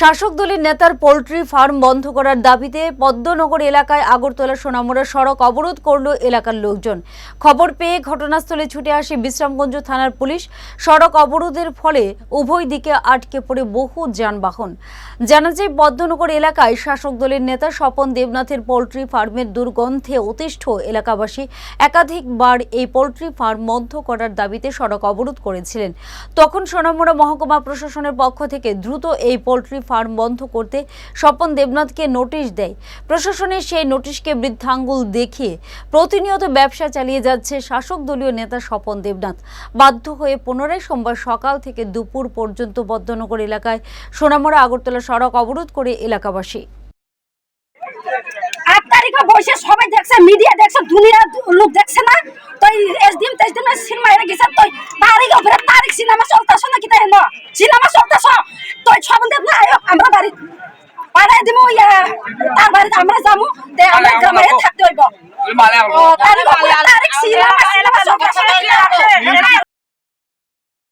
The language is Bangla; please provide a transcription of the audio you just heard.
শাসক দলের নেতার পোলট্রি ফার্ম বন্ধ করার দাবিতে পদ্মনগর এলাকায় আগরতলা সোনামুড়া সড়ক অবরোধ করল এলাকার লোকজন। খবর পেয়ে ঘটনাস্থলে ছুটে আসে বিশ্রামগঞ্জ থানার পুলিশ। সড়ক অবরোধের ফলে উভয় দিকে আটকে পড়ে বহু যানবাহন। জানা যায়, পদ্মনগর এলাকায় শাসক দলের নেতা স্বপন দেবনাথের পোলট্রি ফার্মের দুর্গন্ধে অতিষ্ঠ এলাকাবাসী একাধিকবার এই পোলট্রি ফার্ম বন্ধ করার দাবিতে সড়ক অবরোধ করেছিলেন। তখন সোনামুড়া মহকুমা প্রশাসনের পক্ষ থেকে দ্রুত এই পোল্ট্রি ফার্ম বন্ধ করতে স্বপন দেবনাথকে নোটিশ দেয়। প্রশাসনের সেই নোটিশকে বৃদ্ধাঙ্গুল দেখিয়ে প্রতিনিয়ত ব্যবসা চালিয়ে যাচ্ছে শাসক দলীয় নেতা স্বপন দেবনাথ। বাধ্য হয়ে পুনরায় সোমবার সকাল থেকে দুপুর পর্যন্ত বদ্ধনগর এলাকায় সোনামুড়া আগরতলা সড়ক অবরোধ করে এলাকাবাসী। সিনেমা তো তারিখ উপরে তারিখ সিনেমা চলতেছ না কি তাই সিনেমা চলতেছ। তো ছবন তার বাড়িতে আমরা যাব আমরা গ্রামে থাকতে হইব। উপরে